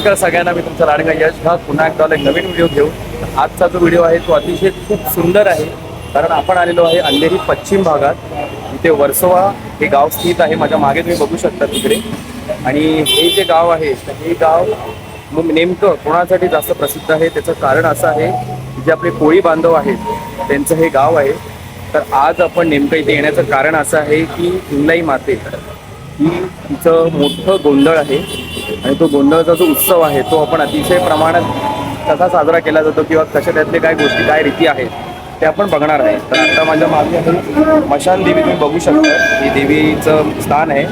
तर नमस्कार सगळ्यांना मी तुमचा लाडका यश. हा पुन्हा एकदा एक नवीन व्हिडिओ घेऊन आजचा जो व्हिडिओ आहे तो अतिशय खूप सुंदर आहे. कारण आपण आलेलो आहे अंधेरी पश्चिम भागात. इथे वर्सोवा हे गाव स्थित आहे. माझ्या मागे तुम्ही बघू शकता तिकडे. आणि हे जे गाव आहे तर हे गाव मग नेमकं कोणासाठी जास्त प्रसिद्ध आहे? त्याचं कारण असं आहे की जे आपले कोळी बांधव आहेत त्यांचं हे गाव आहे. तर आज आपण नेमकं इथे येण्याचं कारण असं आहे की हिंगलाई माते. ही तिचं मोठं गोंधळ आहे. आणि तो गोंधळाचा जो उत्सव आहे तो आपण अतिशय प्रमाणात कसा साजरा केला जातो किंवा कशा त्यातले काय गोष्टी काय रीती आहेत ते आपण बघणार आहे. तर आता माझ्या मागे आहे मशान देवी तुम्ही बघू शकता. ही देवीचं स्थान आहे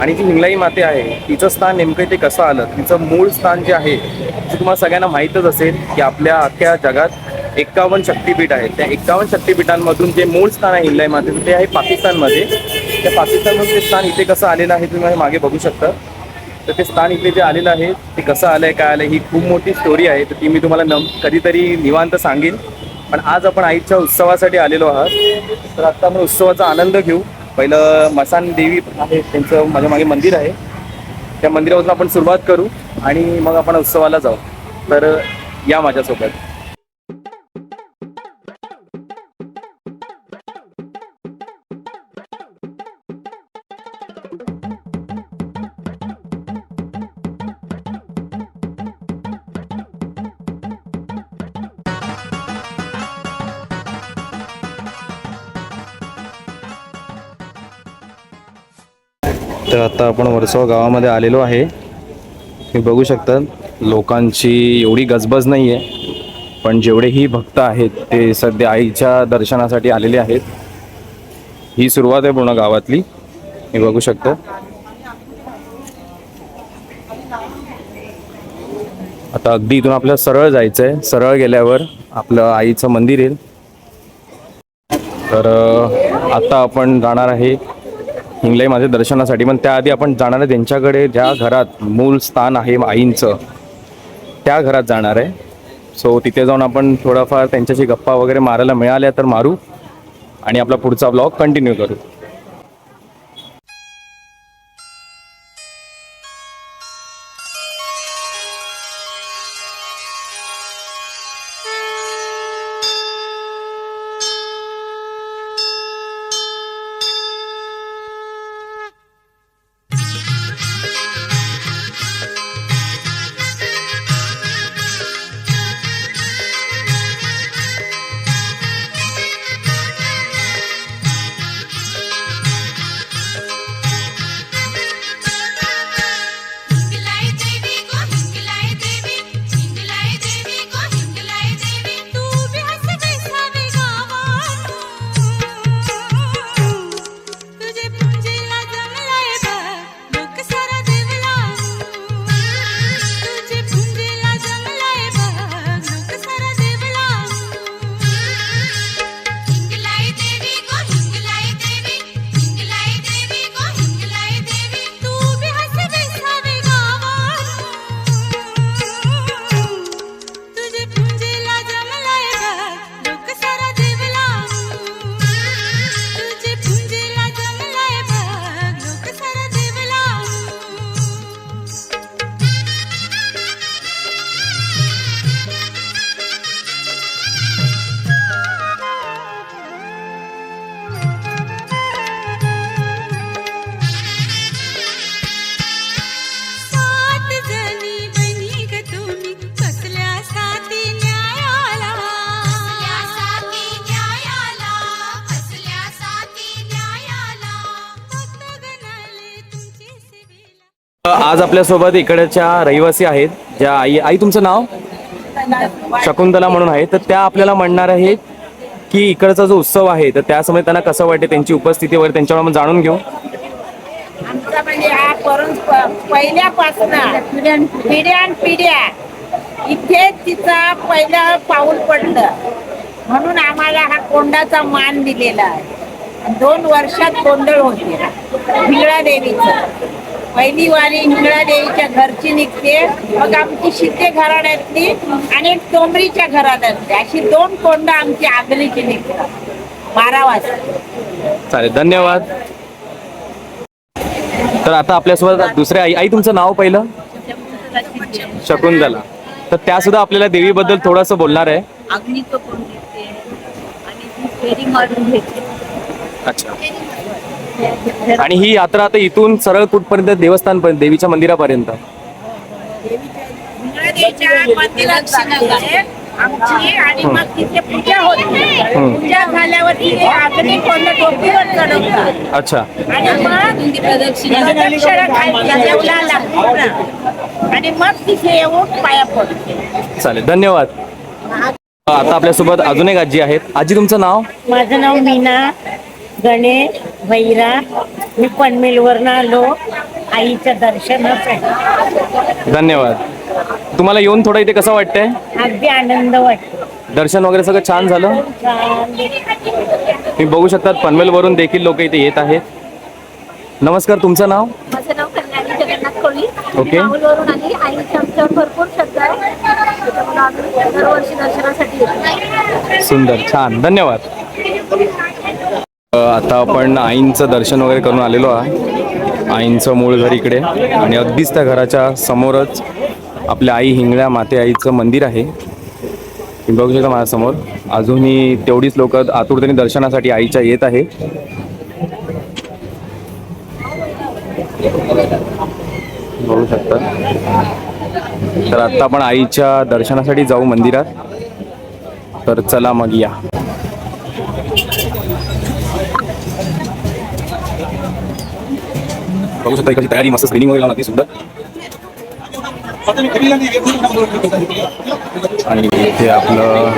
आणि जी हिंगलाई माते आहे तिचं स्थान नेमकं इथे कसं आलं? तिचं मूळ स्थान जे आहे ते तुम्हाला सगळ्यांना माहीतच असेल की आपल्या अख्ख्या जगात एक्कावन्न शक्तीपीठ आहेत त्या एक्कावन्न शक्तीपीठांमधून जे मूळ स्थान आहे हिंगलाई मातेचं ते आहे पाकिस्तानमध्ये. त्या पाकिस्तानमधून ते स्थान इथे कसं आलेलं आहे तुम्ही मागे बघू शकता. तर ते स्थान इकडे जे आलेलं आहे ते कसं आलंय काय आलंय ही खूप मोठी स्टोरी आहे. तर ती मी तुम्हाला नम कधीतरी निवांत सांगेन. पण आज आपण आईच्या उत्सवासाठी आलेलो आहात. तर आत्ता आपण उत्सवाचा आनंद घेऊ. पहिलं मसान देवी आहे त्यांचं माझ्या मागे मंदिर आहे. त्या मंदिरापासून आपण सुरुवात करू आणि मग आपण उत्सवाला जाऊ. तर या माझ्यासोबत. तर आता आपण वर्सोवा गावामध्ये आलेलो आहे. तुम्ही बघू शकता लोकांची एवढी गजबज नाही आहे पण जेवढेही भक्त आहेत ते सध्या आईच्या दर्शनासाठी आलेले आहेत. ही सुरुवात आहे पूर्ण गावातली. मी बघू शकतो. आता अगदी इथून आपल्याला सरळ जायचं आहे सरळ गेल्यावर आपलं आईचं मंदिर येईल. तर आता आपण जाणार आहे हिंगलाई माझ्या दर्शनासाठी. पण त्याआधी आपण जाणार आहे त्यांच्याकडे. ज्या घरात मूल स्थान आहे आईंचं त्या घरात जाणार आहे. सो तिथे जाऊन आपण थोडाफार त्यांच्याशी गप्पा वगैरे मारायला मिळाल्या तर मारू. आणि आपला पुढचा ब्लॉग कंटिन्यू करू. आज आपल्यासोबत इकडच्या रहिवासी आहेत. ज्या आई आई तुमचं नाव? शकुंतला म्हणून आहे. तर त्या आपल्याला म्हणणार आहेत की इकडचा जो उत्सव आहे तर त्या समय त्यांना कसं वाटते त्यांची उपस्थिती वगैरे त्यांच्यावर आपण जाणून घेऊ. आमचा म्हणजे हा पहिल्यापासून पिढ्यान पिढ्या इथे तिचा पहिलं पाऊल पडलं. म्हणून आम्हाला हा कोंडाचा मान दिलेला आहे. दोन वर्षात गोंधळ होते. हिंगळा देवीचा. पहिली वारी हिंगळा देवीच्या घरची निघते. मग आमची शिंदे घराण्यातली आणि एक तोंबरीच्या घराण्यातली. अशी दोन कोंड आमची आगलीची निघतात. बारा वाजता. चालेल धन्यवाद. तर आता आपल्यासोबत दुसऱ्या आई आई तुमचं नाव पहिलं? शकुंतला. तर त्या सुद्धा आपल्याला देवीबद्दल थोडंसं बोलणार आहे. अग्नी तो कोण घेते आणि ती फेरी मारून घेते. अच्छा. आणि ही यात्रा आता इथून सरळ कुठपर्यंत देवस्थानपर्यंत देवीच्या मंदिरापर्यंत? देवीच्या मंदिरात जाते आमची आणि मग तिथे पूजा होते पूजा झाल्यावर तिथे अग्नी कोणत्या टोपीवर चढवतात. अच्छा. आणि मग ती प्रदक्षिणा प्रदक्षिणा खायची देवळाला पूर्ण. आणि मग तिथे येऊन पाया पडते. चालेल धन्यवाद. आता आपल्यासोबत अजून एक आजी आहेत. आजी तुमचं नाव? माझं नाव मीना. गणेश भैरा मी पनवेलवरनं आलो. आईच्या दर्शनासाठी. धन्यवाद. तुम्हाला येऊन थोडं इथे कसं वाटतंय? अगदी आनंद वाटतो. दर्शन वगैरे सगळं छान झालं? तुम्ही बघू शकतात पनवेलवरून देखील लोक इथे येत आहेत. नमस्कार तुमचं नाव? माझं नाव कल्याणी जगन्नाथ कोळी. ओके. माऊलवरून आली. आईची आमच्यावर भरपूर श्रद्धा आहे. त्याच्यामुळे आम्ही दरवर्षी दर्शनासाठी येतो. सुंदर छान. धन्यवाद. आता आपण आईंचं दर्शन वगैरे करून आलेलो आहे आईंचं मूळ घर इकडे. आणि अगदीच त्या घराच्या समोरच आपल्या आई हिंगळ्या माते आईचं मंदिर आहे. तुम्ही बघू शकता माझ्यासमोर. अजूनही तेवढीच लोक आतुरतेने दर्शनासाठी आईच्या येत आहे. बघू शकता. तर आत्ता आपण आईच्या दर्शनासाठी जाऊ मंदिरात. तर चला मग या. बघू शकता इकडची तयारी मस्त स्क्रीनिंग वगैरे लावून अगदी सुंदर आणि इथे आपलं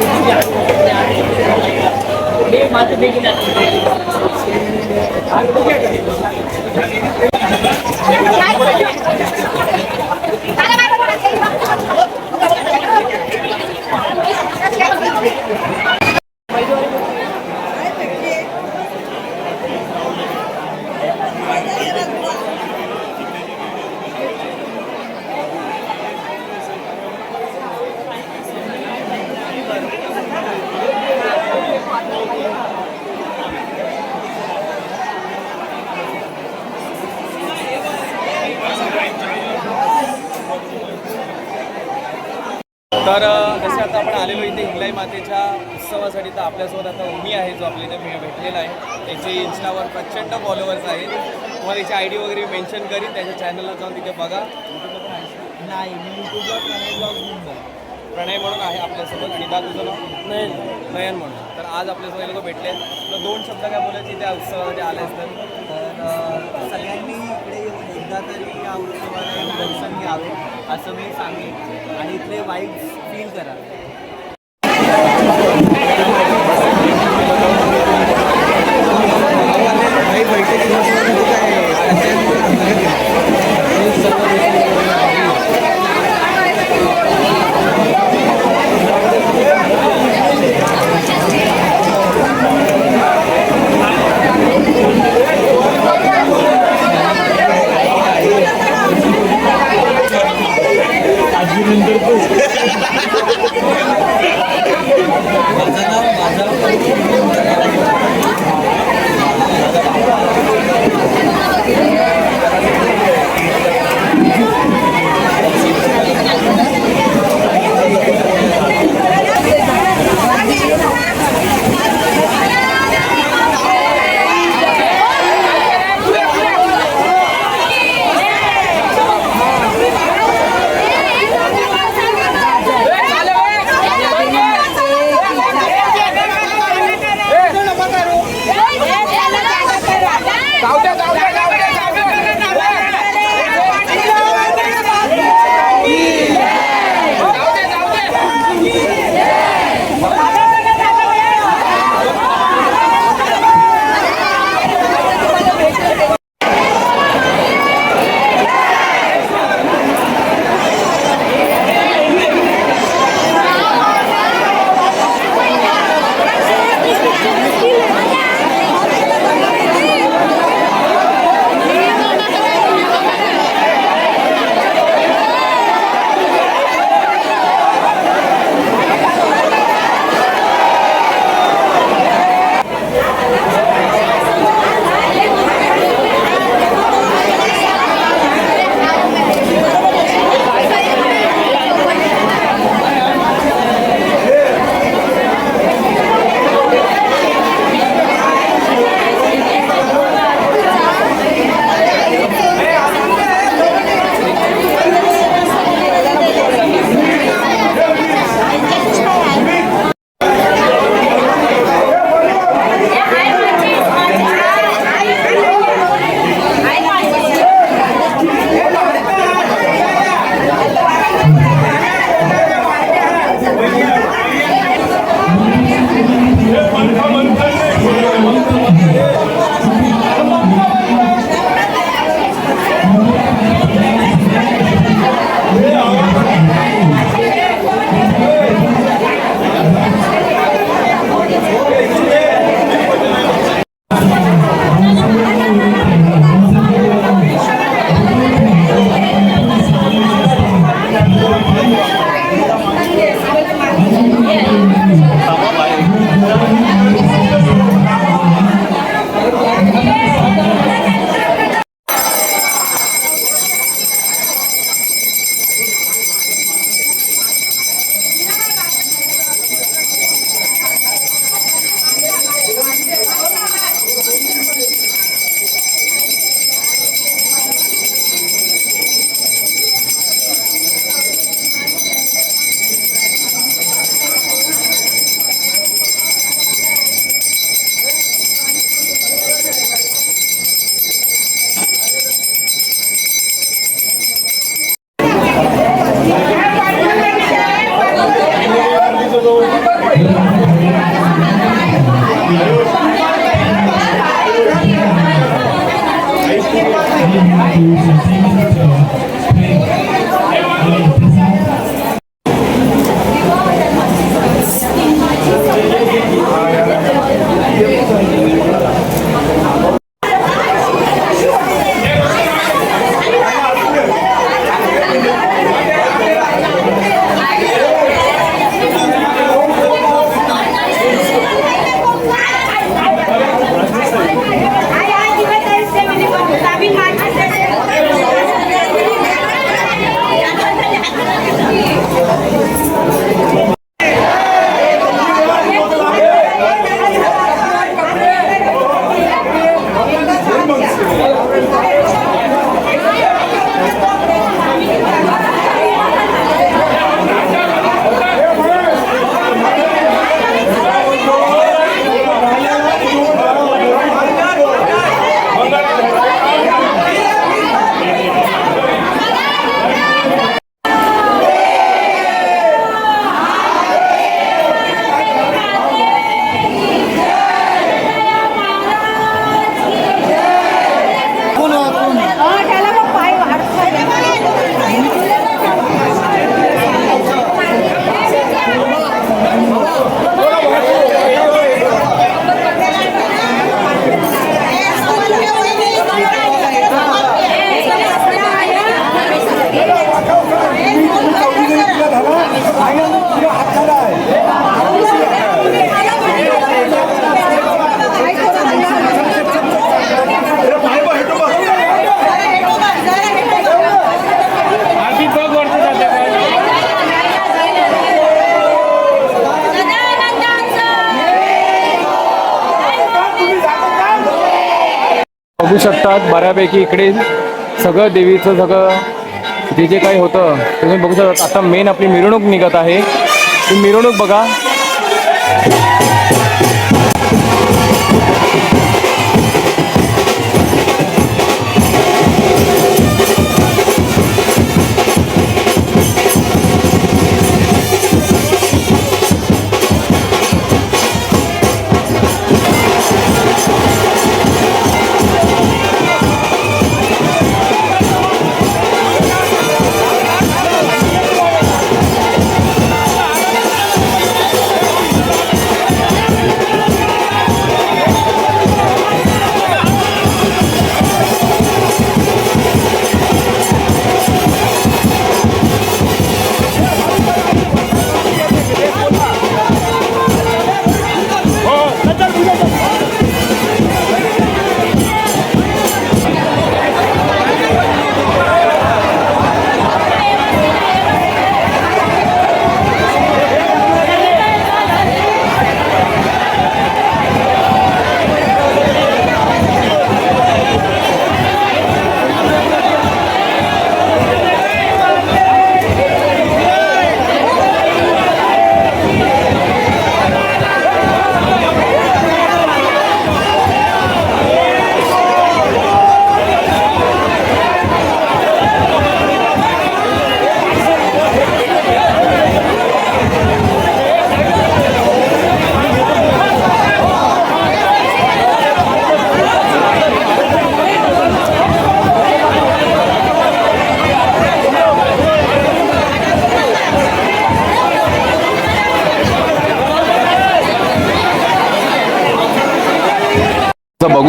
तर अ, जसे आता आपण आलेलो इथे हिंगलाई मातेच्या उत्सवासाठी तर आपल्यासोबत आता उमी आहे जो आपल्या इथे भे- भेटलेला आहे त्याचे इन्स्टावर प्रचंड फॉलोअर्स आहेत तुम्हाला याची आय डी वगैरे मेन्शन करीन त्याच्या चॅनलला जाऊन तिथे बघा नाही मी यूट्यूबला प्रणय ब्लॉग प्रणय म्हणून आहे आपल्यासोबत आणि दा तुझं नाव नयन नयन म्हणून. तर आज आपले सगळे लोक भेटले. तर दोन शब्द काय बोलायचे? त्या उत्सवासाठी आले असतात तर सगळ्यांनी इकडे येऊन एकदा तरी या उत्सवाला दर्शन घ्यावे असं मी सांगेन. आणि इथले वाईब्स फील करा. बघू शकतात. बऱ्यापैकी इकडे सगळं देवीचं सगळं जे जे काही होतं तुम्ही बघू शकता. आता मेन आपली मिरवणूक निघत आहे. ती मिरवणूक बघा.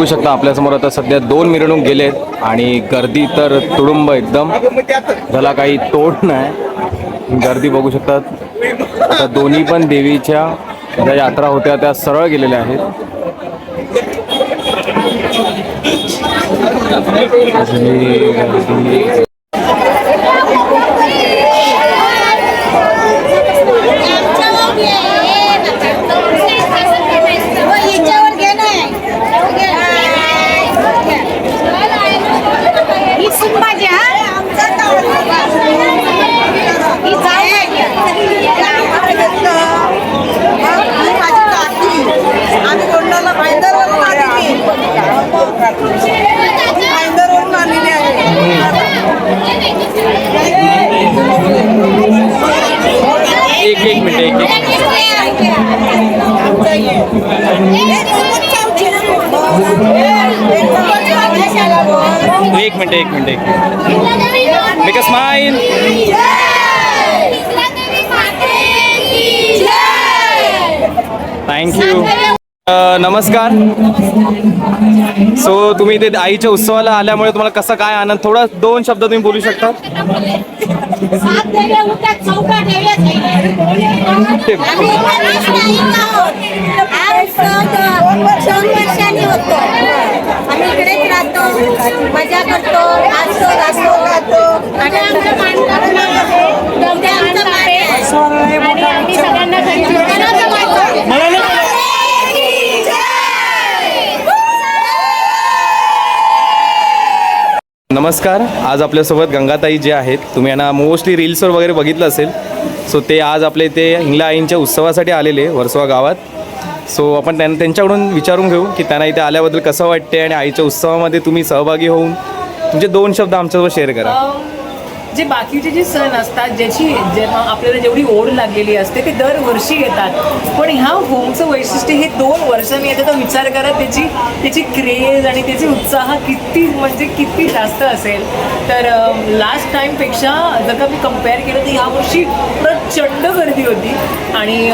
बघू शकता आपल्यासमोर आता सध्या दोन मिरवणूक गेलेत आणि गर्दी तर तुडुंब एकदम. त्याला काही तोड नाही. गर्दी बघू शकतात. आता दोन्ही पण देवीच्या ज्या यात्रा होत्या त्या सरळ गेलेल्या आहेत. गर्दी एक मिनट एक मिनट एक make a smile thank you नमस्कार. सो तुम्ही इथे आईच्या उत्सवाला आल्यामुळे तुम्हाला कसा काय आनंद? थोडा दोन शब्द तुम्ही बोलू शकता? दोन वर्षांनी होतो. आम्ही इकडेच राहतो मजा करतो नाचतो गातो गातो. आणि आमचं मान ते आमचं मान आहे. आणि आम्ही सगळ्यांना घरी कोणाचं मान आहे? नमस्कार आज आपल्यासोबत गंगाताई जे आहेत तुम्ही यांना मोस्टली रील्सवर वगैरे बघितलं असेल. सो ते आज आपल्या इथे हिंगला आईंच्या उत्सवासाठी आलेले वर्सोवा गावात. सो आपण त्यांना त्यांच्याकडून विचारून घेऊ की त्यांना इथे आल्याबद्दल कसं वाटते आणि आईच्या उत्सवामध्ये तुम्ही सहभागी होऊन तुमचे दोन शब्द आमच्यासोबत शेअर करा. जे बाकीचे जे सण असतात ज्याची जेव्हा आपल्याला जेवढी ओढ लागलेली असते ते दरवर्षी येतात. पण ह्या होमचं वैशिष्ट्य हे दोन वर्षांनी येतं तर विचार करा त्याची त्याची क्रेज आणि त्याची उत्साह किती म्हणजे किती जास्त असेल. तर लास्ट टाईमपेक्षा जर का मी कंपेअर केलं तर यावर्षी प्रचंड गर्दी होती. आणि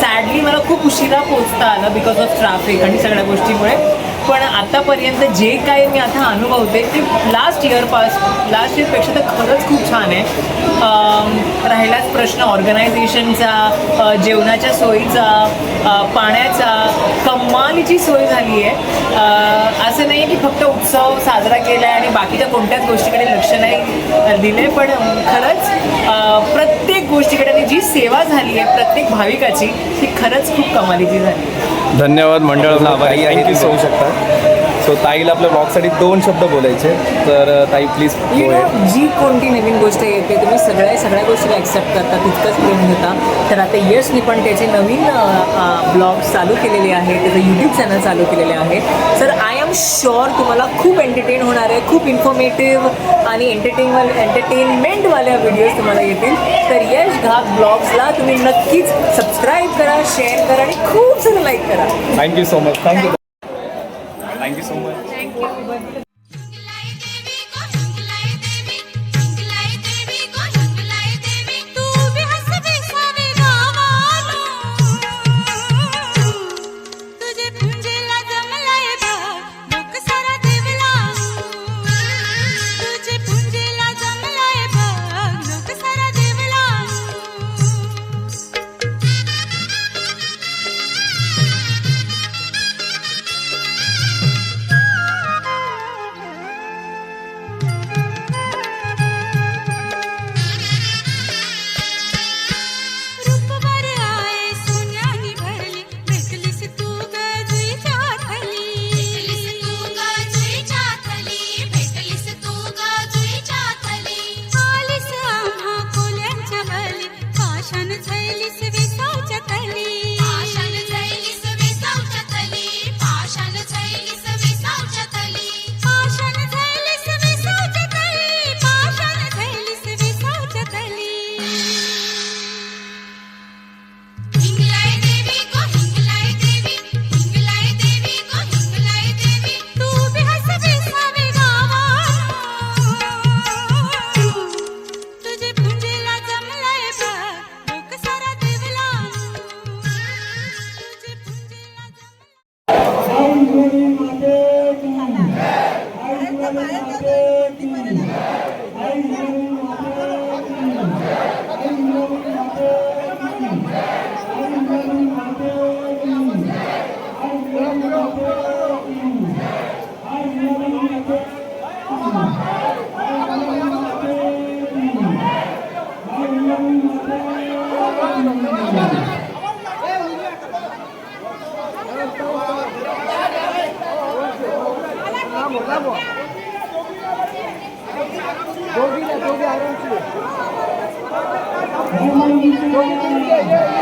सॅडली मला खूप उशिरा पोचता आलं बिकॉज ऑफ ट्रॅफिक आणि सगळ्या गोष्टीमुळे. पण आतापर्यंत जे काही मी आता अनुभवते ते लास्ट इयर पास लास्ट इयरपेक्षा तर खरंच खूप छान आहे. राहिलाच प्रश्न ऑर्गनायझेशनचा जेवणाच्या सोयीचा पाण्याचा. कमालीची सोय झाली आहे. असं नाही की फक्त उत्सव साजरा केला आहे आणि बाकीच्या कोणत्याच गोष्टीकडे लक्ष नाही दिले पण खरंच प्रत्येक गोष्टीकडे जी सेवा झाली आहे प्रत्येक भाविकाची ती खरंच खूप कमालीची झाली आहे. धन्यवाद मंडळाला आभारी आहे होऊ शकतात. सो ताईला आपल्या ब्लॉगसाठी दोन शब्द बोलायचे तर ताई प्लीज जी कोणती नवीन गोष्ट येते तुम्ही सगळ्या सगळ्या गोष्टी ॲक्सेप्ट करता तितकंच प्रेम घेता. तर आता यशनी पण त्याचे नवीन ब्लॉग चालू केलेले आहे त्याचं यूट्यूब चॅनल चालू केलेले आहे. तर आय एम शुअर तुम्हाला खूप एंटरटेन होणार आहे खूप इन्फॉर्मेटिव्ह आणि एंटरटेन एंटरटेनमेंटवाल्या व्हिडिओज तुम्हाला येतील. तर यश घाग ब्लॉग्सला तुम्ही नक्कीच सबस्क्राईब करा शेअर करा आणि खूप सारं लाईक करा. Thank you so much thank you thank you so much Thank you.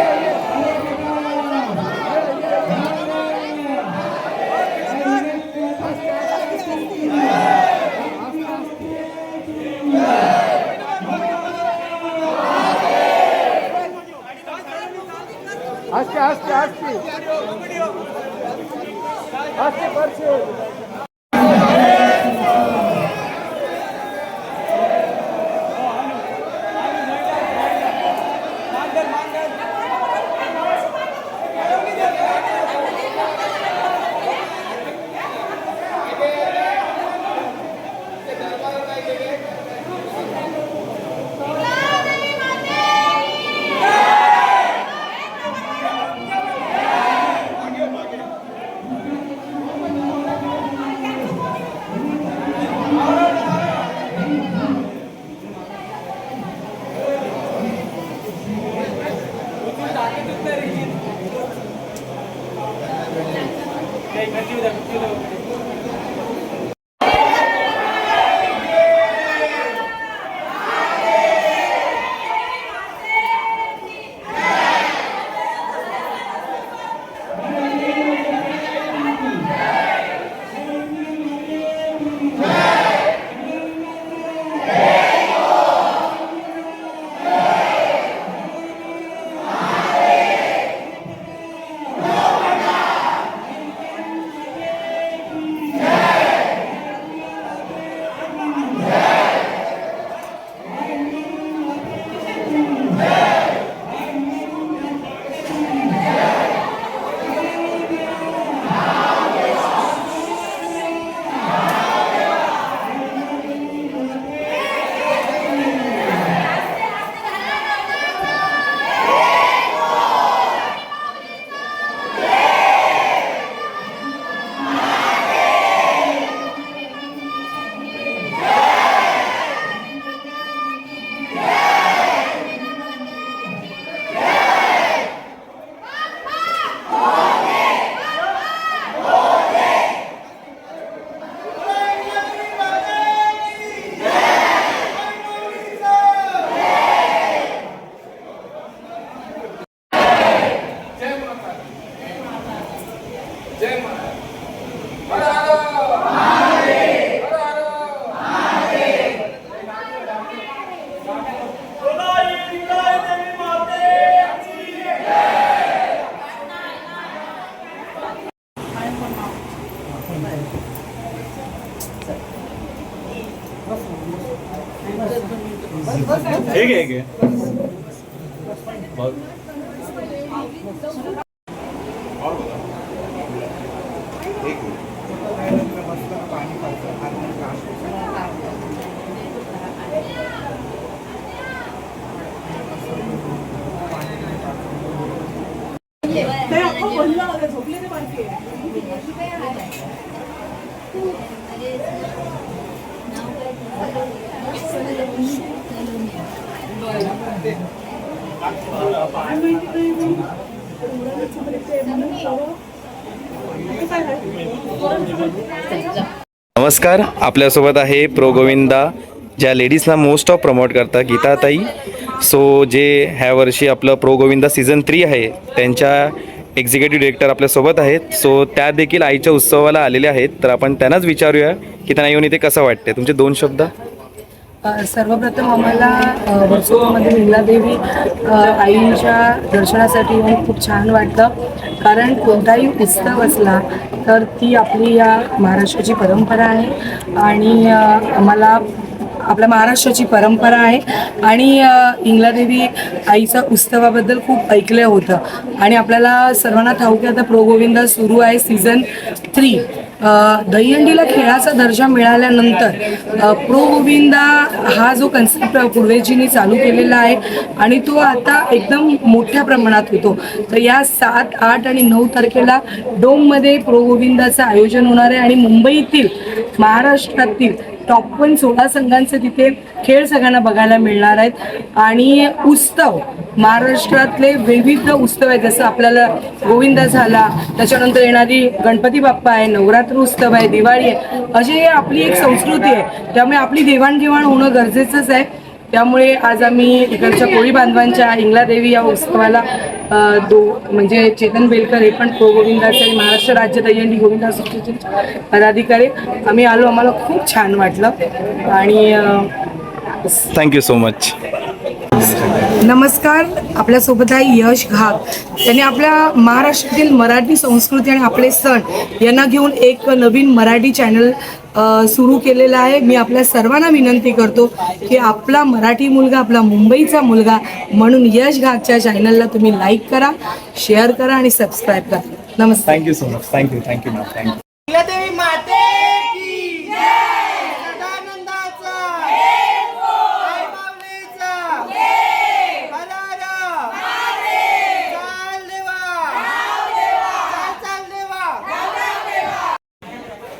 नमस्कार आपल्यासोबत आहे प्रो गोविंदा ज्या लेडीजला मोस्ट ऑफ प्रमोट करतात गीताताई. सो जे ह्या वर्षी आपलं प्रो गोविंदा सीझन थ्री आहे त्यांच्या एक्झिक्युटिव्ह डिरेक्टर आपल्यासोबत आहेत. सो त्या देखील आईच्या उत्सवाला आलेल्या आहेत. तर आपण त्यांनाच विचारूया की त्यांना येऊन इथे कसं वाटते तुमचे दोन शब्द? सर्वप्रथम आम्हाला वर्सोवामध्ये लीलादेवी आईच्या दर्शनासाठी येऊन खूप छान वाटतं कारण कोणताही उत्सव असला तर ती आपली या महाराष्ट्राची परंपरा आहे. आणि आम्हाला आपल्या महाराष्ट्राची परंपरा आहे. आणि इंगलादेवी आईच्या उत्सवाबद्दल खूप ऐकलं होतं. आणि आपल्याला सर्वांना ठाऊक आहे आता प्रोगोविंदा सुरू आहे सीझन थ्री. दहीहंडीला खेळाचा दर्जा मिळाल्यानंतर प्रो गोविंदा हा जो कन्सेप्ट पूर्वेजींनी चालू केलेला आहे आणि तो आता एकदम मोठ्या प्रमाणात होतो. तर या सात आठ आणि नऊ तारखेला डोममध्ये प्रो गोविंदाचं आयोजन होणार आहे आणि मुंबईतील महाराष्ट्रातील टॉप वन सोळा संघांचे तिथे खेळ सगळ्यांना बघायला मिळणार आहेत. आणि उत्सव महाराष्ट्रातले विविध उत्सव आहेत. जसं आपल्याला गोविंदा झाला त्याच्यानंतर येणारी गणपती बाप्पा आहे नवरात्र उत्सव आहे दिवाळी आहे. अशी आपली एक संस्कृती आहे. त्यामुळे आपली देवाणघेवाण होणं गरजेचंच आहे. त्यामुळे आज आम्ही इकडच्या कोळी बांधवांच्या इंगलादेवी या उत्सवाला दो म्हणजे चेतन बेलकर हे पण प्रो गोविंदाचे आणि महाराष्ट्र राज्य दहीहंडी गोविंदा असोसिएशनचे पदाधिकारी आम्ही आलो. आम्हाला खूप छान वाटलं. आणि थँक्यू सो मच नमस्कार. आपल्यासोबत आहे यश घाग. त्यांनी आपल्या महाराष्ट्रातील मराठी संस्कृती आणि आपले सण यांना घेऊन एक नवीन मराठी चॅनल सुरू केलेला आहे. मी आपल्या सर्वांना विनंती करतो की आपला मराठी मुलगा आपला मुंबईचा मुलगा म्हणून यश घाटच्या चॅनलला तुम्ही लाईक करा शेअर करा आणि सबस्क्राईब करा. नमस्कार. Thank you so much thank you thank you ma'am thank you देवी माते की सदानंदाचा आई माऊलीचा हरारा चाल देवा चाल चाल देवा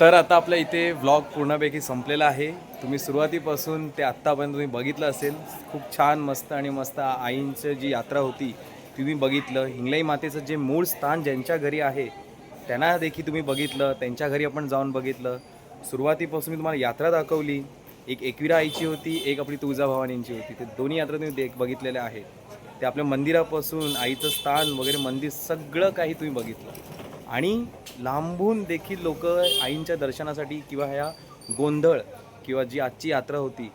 तर आता आपल्या इथे व्लॉग पूर्णपैकी संपलेला आहे. तुम्ही सुरुवातीपासून ते आत्तापर्यंत तुम्ही बघितलं असेल. खूप छान मस्त आणि मस्त आईंचं जी यात्रा होती ती तुम्ही बघितलं. हिंगलाई मातेचं जे मूळ स्थान ज्यांच्या घरी आहे त्यांना देखील तुम्ही बघितलं. त्यांच्या घरी आपण जाऊन बघितलं. सुरुवातीपासून मी तुम्हाला यात्रा दाखवली. एक एकविरा आईची होती एक आपली तुळजाभवानींची होती. ते दोन्ही यात्रा तुम्ही देख बघितलेल्या आहेत. ते आपल्या मंदिरापासून आईचं स्थान वगैरे मंदिर सगळं काही तुम्ही बघितलं. आणि लांबून देखील लोक आईंच्या दर्शनासाठी किंवा ह्या गोंधळ किंवा जी आजची यात्रा होती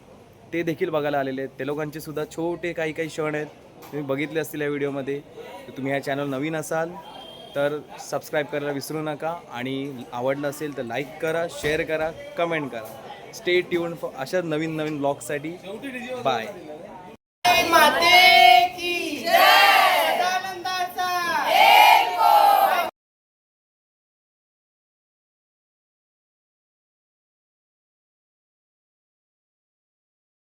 ते देखील बघायला आलेले आहेत. ते लोकांचे सुद्धा छोटे काही काही क्षण आहेत. तुम्ही बघितले असतील या व्हिडिओमध्ये. तुम्ही ह्या चॅनल नवीन असाल तर सबस्क्राईब करायला विसरू नका आणि आवडलं असेल तर लाईक करा शेअर करा कमेंट करा. स्टे ट्यून फॉर अशाच नवीन नवीन ब्लॉगसाठी बाय माते!